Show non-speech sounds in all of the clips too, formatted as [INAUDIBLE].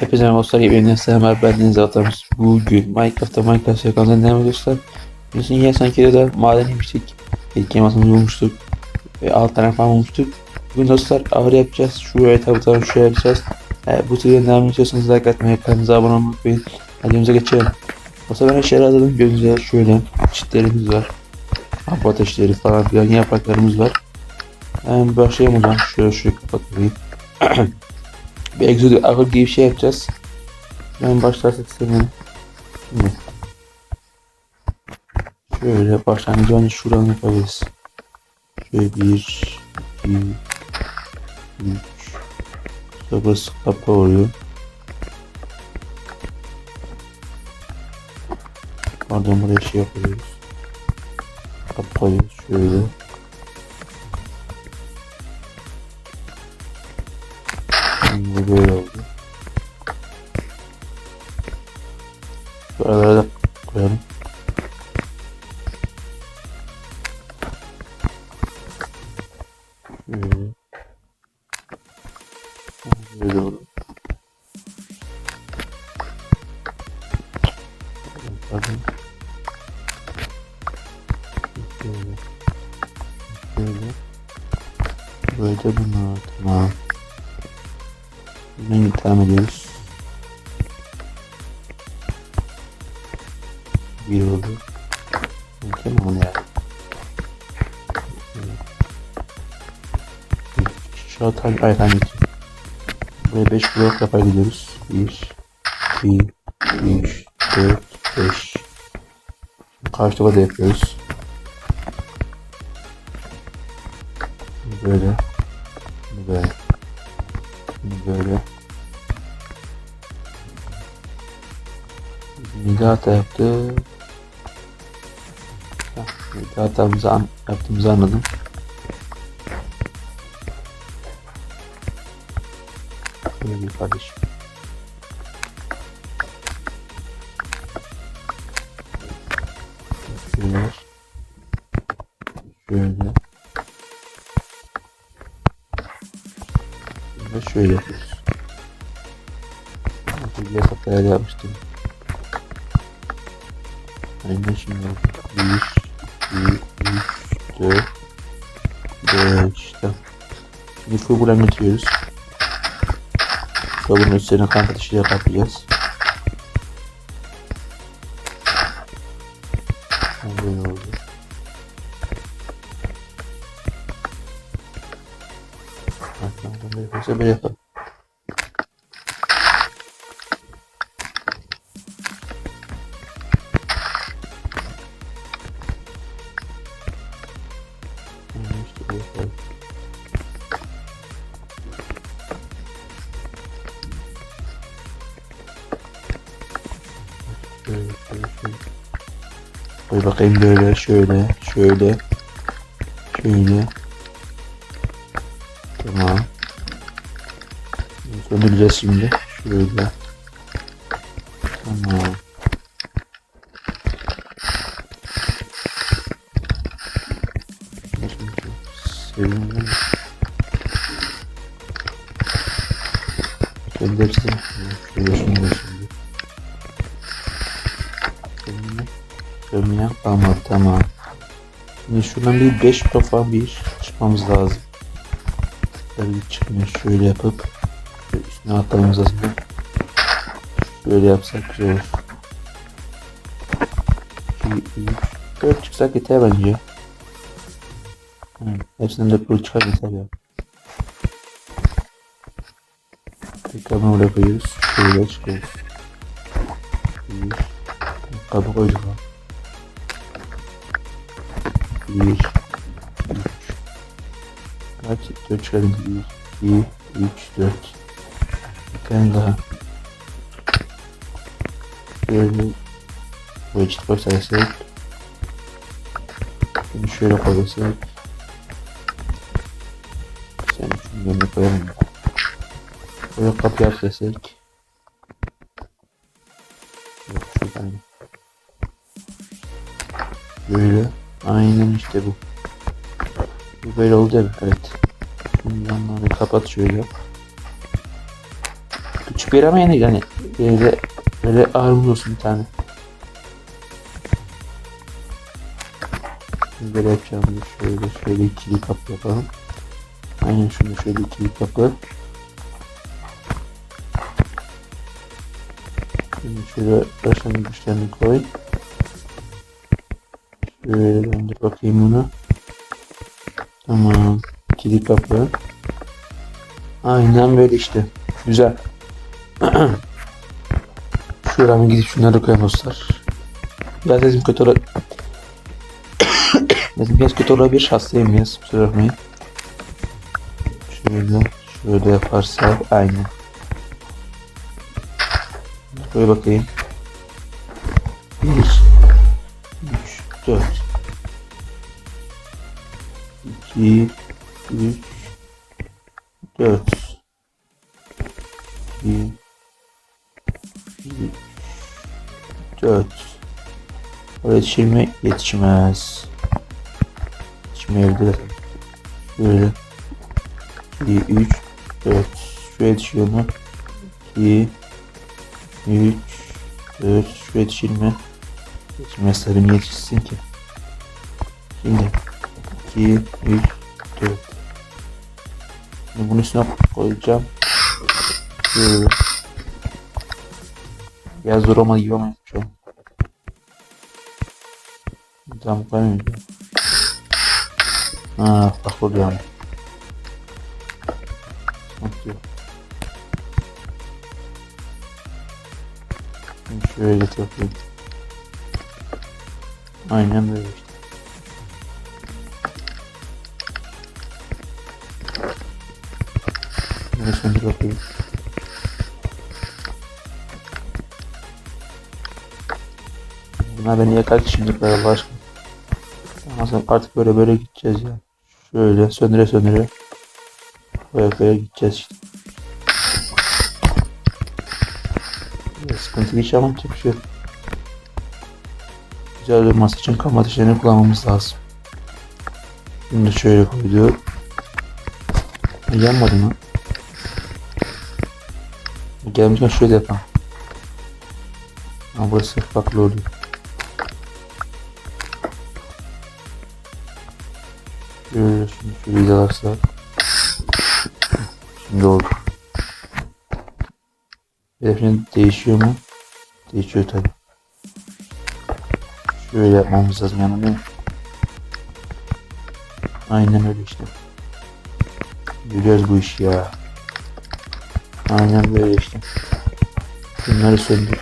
Hepinize dostlar. Yepyeni selamlar. Ben Deniz. Bugün Minecraft'ta Minecraft sekanlarına devam ediyorlar. Biliyorsun ya sanki de maden yemiştik. İlk yemasını bulmuştuk. Ve alt tane falan bulmuştuk. Bugün dostlar ağır yapacağız. Şuraya tabi tabi şuraya yapacağız. E, bu türden devam ediyorsanız like atmayı, kanalımıza abone olmayı unutmayın. Hadi yolumuza geçelim. Dostlar ben eşyaları aldım. Gözünüze şöyle çitlerimiz var. Hap ateşleri falan filan yapraklarımız var. Hemen başlayalım o zaman. Şöyle şurayı kapatmayayım. [CLEARS THROAT] bir egzotik akıl gibi bir şey yapacağız. Ben başlarsak sevinirim. Şimdi. Şöyle başlangıcı önce şuradan yapabiliriz. Şöyle bir, iki, üç. Sonra burası oluyor. Pardon buraya şey yapıyoruz. Koyuyoruz şöyle. Şimdi böyle oldu. Şu aralara da koyalım. Şöyle. Böyle oldu. Pardon. Şöyle. Böyle bunu. Buradan devam ediyoruz. Bir oldu. Mümkün mü ya? Şu atan ayran için. Buraya 5 blok yapabiliyoruz. 1, 2, 3, 4, 5. Karşı tarafa da yapıyoruz. Böyle. Böyle. Böyle. Nidata yaptı. Nidata'mızı an yaptığımızı anladım. Böyle bir kardeşim. Şöyle. Şöyle. Ve şöyle yapıyoruz. Bir hesaplara yapmıştım. Aynen şimdi 1, 2, 3, 4, 5 tamam. Şimdi full götürüyoruz. Kabının üstlerine kanka dışarıya kaplayacağız. Hatta böyle bakayım böyle, şöyle, şöyle, şöyle. Tamam. Söndüreceğiz şimdi. Şöyle. Tamam. Sevindim. Hepsini. Şöyle şimdi. Tamam. Şimdi şuradan bir 5 kafa bir çıkmamız lazım. Böyle çıkmıyor. Şöyle yapıp üstüne atlamamız lazım. Böyle yapsak güzel olur. 2, 3, 4 çıksak yeter bence. Hı, hepsinden de pro çıkar yeter ya. Tekrar bunu oraya koyuyoruz. Şöyle çıkıyoruz. Bir, kabı koyduk ha. Bir, üç, Kaç? 4 çıkardım. 1, 2, 3, 4. Bir tane daha. Şöyle bu eşit boy sayısı. Şimdi şöyle koyarsak. Sen şunu yerine koyalım. Böyle kapı yap desek. Yok şuradan. Böyle. Aynen işte bu. Bu böyle oldu evet. Şimdi yanları kapat şöyle. Ama yani böyle, böyle ağırımız olsun bir tane. Böyle yapacağımızı şöyle şöyle ikili kapı yapalım. Aynen şunu şöyle ikili kapı. Şimdi şöyle başlangıçlarını koy. Şöyle döndür bakayım bunu. Tamam. İkili kapı. Aynen böyle işte. Güzel. [CLEARS THROAT] Şuradan gidip şunları koyalım dostlar. Biraz sesim kötü olabilir. [COUGHS] sesim biraz kötü olabilir. Hastayım biraz. Kusura bakmayın. Şöyle. Şöyle yaparsak aynen. Koy bakayım. 1 3 4 2 3 yetişir mi? Yetişmez. Yetişmeyebilir. Şöyle 2 3 4 Şuraya yetişiyor mu? 2 3 4 Şuraya yetişir mi? Yetişmez tabii niye yetişsin ki? Şimdi 2 3 4 Şimdi bunu üstüne koyacağım. Şöyle. Biraz zor gibi ama şu an. Tamam koymayayım. Ha bak oluyor ama. Sıkıntı yok. Şimdi şöyle yapayım. Aynen böyle işte. Bunu söndür bakayım. Bunlar beni yakar ki şimdi böyle Allah aşkına. Sen artık böyle böyle gideceğiz ya. Şöyle söndüre söndüre. Böyle böyle gideceğiz işte. Biraz sıkıntı şey ama çok şey yok. Güzel durması için kam ateşlerini kullanmamız lazım. Şimdi şöyle koyduk. Yanmadı mı? Gelmişken şöyle yapalım. Ama burası farklı oluyor. Şöyle şimdi şöyle izalarsak. Şimdi oldu. Hedefin değişiyor mu? Değişiyor tabi. Şöyle yapmamız lazım yanına değil mi? Aynen öyle işte. Görüyoruz bu işi ya. Aynen böyle işte. Bunları söndür.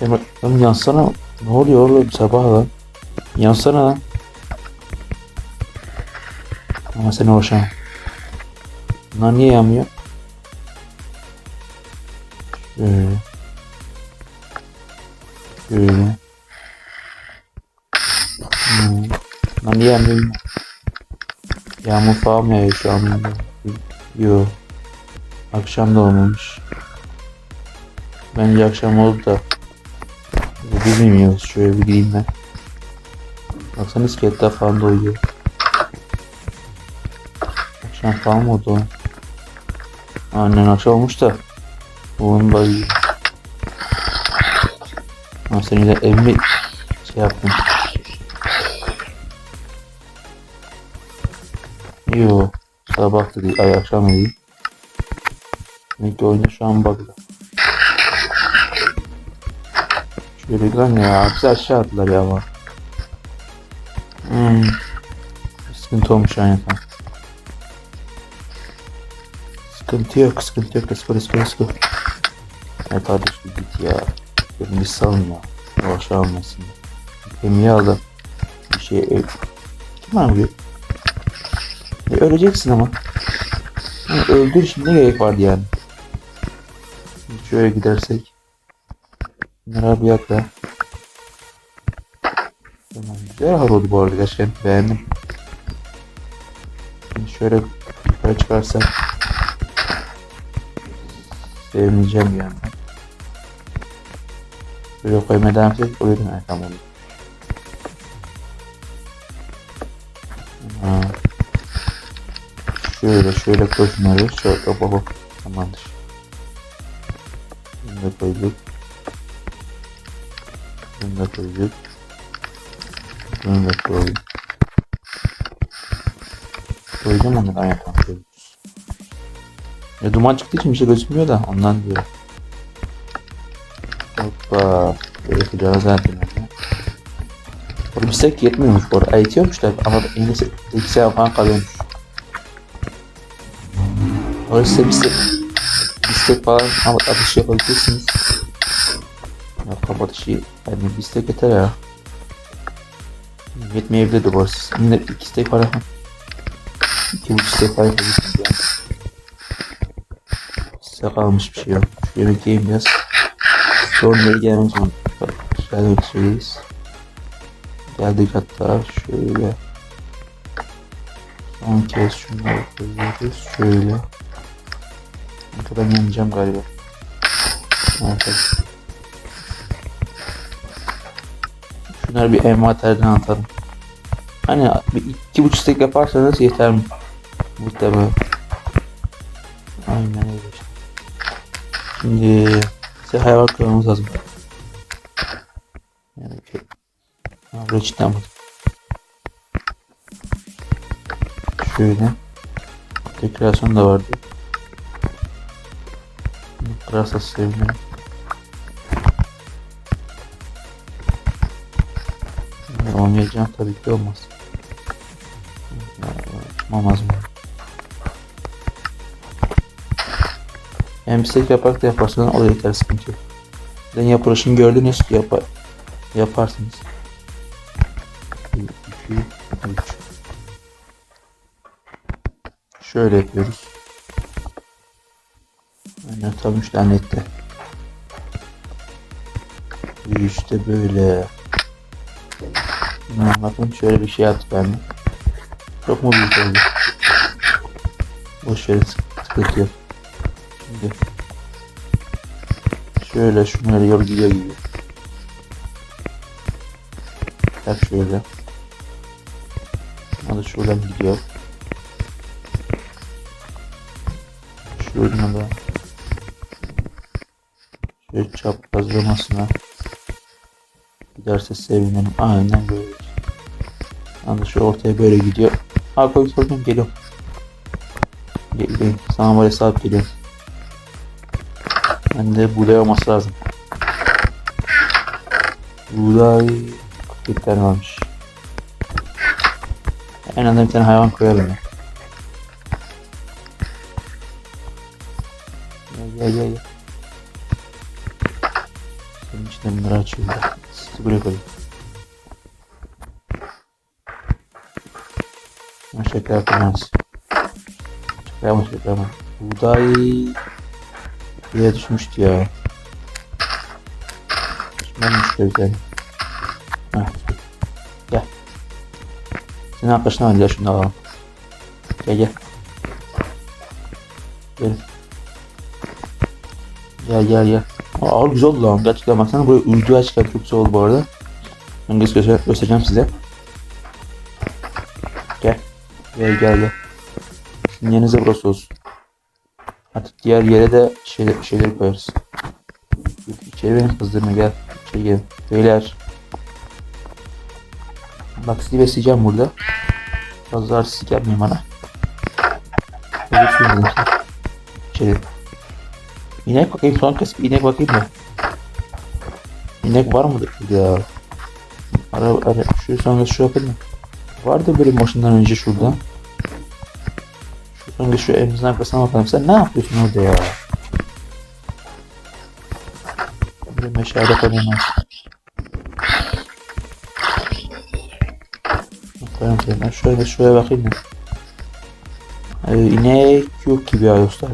Emre, oğlum yansana. Ne oluyor oğlum sabah lan? Yansana lan. Ama sen uğraşamam. Bunlar niye yanmıyor? Şöyle. Şöyle. Hmm. Bunlar niye yanmıyor? Yağmur falan mı yağıyor şu an? Yok. Akşam da olmamış. Bence akşam oldu da. Bilmiyoruz. Şöyle bir gideyim ben. Baksana iskeletler falan da uyuyor. Oldu? o? Annen akşam olmuş da. Oğlum da uyuyor. Ha seni de evimi şey yaptım. Yo. Sabah da değil. Ay akşam değil. Demek ki oyunda şu an bug'da. Şöyle lan ya. Bizi aşağı attılar ya bak. Hmm. Sıkıntı olmuş yani Sıkıntı yok, sıkıntı yok. Let's go, let's go, let's go. Evet hadi şu git ya. Beni bir salın ya. O aşağı olmasın. Kemiği aldım. Bir şey öl... Kim abi? E, öleceksin ama. Yani öldür şimdi ne gerek vardı yani? Şimdi şöyle gidersek. Bunlar bir yakla. Tamam güzel hal oldu bu arada gerçekten beğendim. Şimdi şöyle yukarı çıkarsak. Sevmeyeceğim yani. Böyle koymaya devam etsek? Evet, tamam oldu. Ha. Şöyle şöyle koy şunları. Şöyle hop hop hop. Tamamdır. da koyduk. Bunu da koyduk. Bunu da koyduk. Koydum onu yapan koyduk. Ya duman çıktığı için bir şey gözükmüyor da ondan diyor. Hoppa. Böyle kucağına zaten öyle. Oğlum bistek yetmiyormuş bu arada. Eğitiyormuş da ama yine bilgisayar falan kalıyormuş. Orası size bistek, bistek falan ama atışı yapabilirsiniz. Ya kapatışı yani bistek yeter ya. Yetmeyebilir de bu arada. Yine iki steak para. İki buçuk steak para yapabilirsiniz. Size kalmış bir şey yok. Şu yemek yiyeyim biraz. Sonra nereye gelmek şeydeyiz. Geldik hatta şöyle. Son kez şunları koyuyoruz. Şöyle. Kanka ben yanacağım galiba. Evet. Şunları bir envanterden atalım. Hani bir iki buçuk stek yaparsanız yeter mi? Muhtemelen. Aynen öyle. Şimdi size hayvan koymamız lazım. Yani ki buraya cidden bak. Şöyle. Dekorasyon da vardı. Bu Kırarsa sevinirim. Ya, Olmayacağım tabii ki olmaz. Olmaz mı? Hem bistek yaparak da yaparsan o da yeter sıkıntı yok. Zaten yapılışını gördünüz yapar, yaparsınız. 2, 3 Şöyle yapıyoruz. Aynen tam 3 tane etti. İşte böyle. Ha, bakın şöyle bir şey yaptık ben. Çok mu büyük oldu? Boş verin sıkıntı yok. Şimdi şöyle şunları yol gidiyor. Hep şöyle. Da şuradan gidiyor. Şuradan da şöyle çaprazlamasına giderse sevinirim. Aynen böyle. Anda şu ortaya böyle gidiyor. Ha koy koydum geliyorum. Geliyorum. Sana böyle sahip geliyorum. Ben de buğday olması lazım. Buğday bir tane varmış. En azından bir tane hayvan koyalım ya. Gel gel gel. Senin içinden bunları açıyorum. Sizi buraya koyayım. Yapma şeker yapma. Buğday buraya düşmüştü ya. Bir tane. Heh, Gel. Senin arkadaşına gel şunu alalım. Gel gel. Gel. Gel gel gel. Aa, güzel oldu lan. Gerçekten baksana buraya uyduya çıkan çok güzel oldu bu arada. Ben göz göster göstereceğim size. Gel. Gel gel gel. Sizin yerinize burası olsun. Artık diğer yere de şeyler, şeyleri koyarız. İçeri benim kızdırma gel. İçeri gel. Beyler. Bak sizi besleyeceğim burada. Fazla artistik yapmayayım bana. Öyle size. İçeri. İnek bakayım son kez bir inek bakayım da. İnek var mıdır ya? Ara ara şu son kez şu yapayım mı? Vardı böyle başından önce şurada. Kez şu evimizin arkasına bakalım. Sen ne yapıyorsun orada ya? Böyle meşale koyamaz. Koyalım seni. Ben şöyle şuraya bakayım. Ee, inek yok gibi ya dostlar.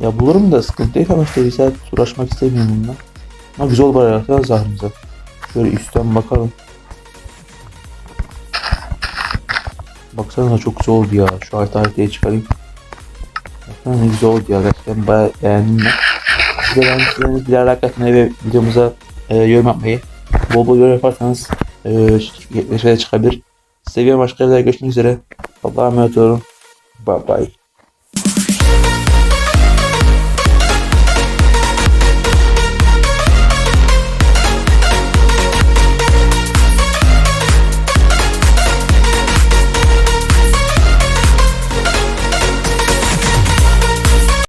Ya bulurum da sıkıntı yok ama işte bir saat uğraşmak istemiyorum bununla. Ama güzel olur arkadaşlar zahrımıza. Şöyle üstten bakalım. Baksanıza çok güzel oldu ya. Şu harita haritaya çıkarayım. Baksana ne güzel oldu ya. Gerçekten bayağı beğendim ben. Siz de beğendiyseniz birer like atmayı ve videomuza e, yorum yapmayı. Bol bol yorum yaparsanız e, şeyler çıkabilir. Seviyorum başka yerlere görüşmek üzere. Allah'a emanet olun. Bye bye.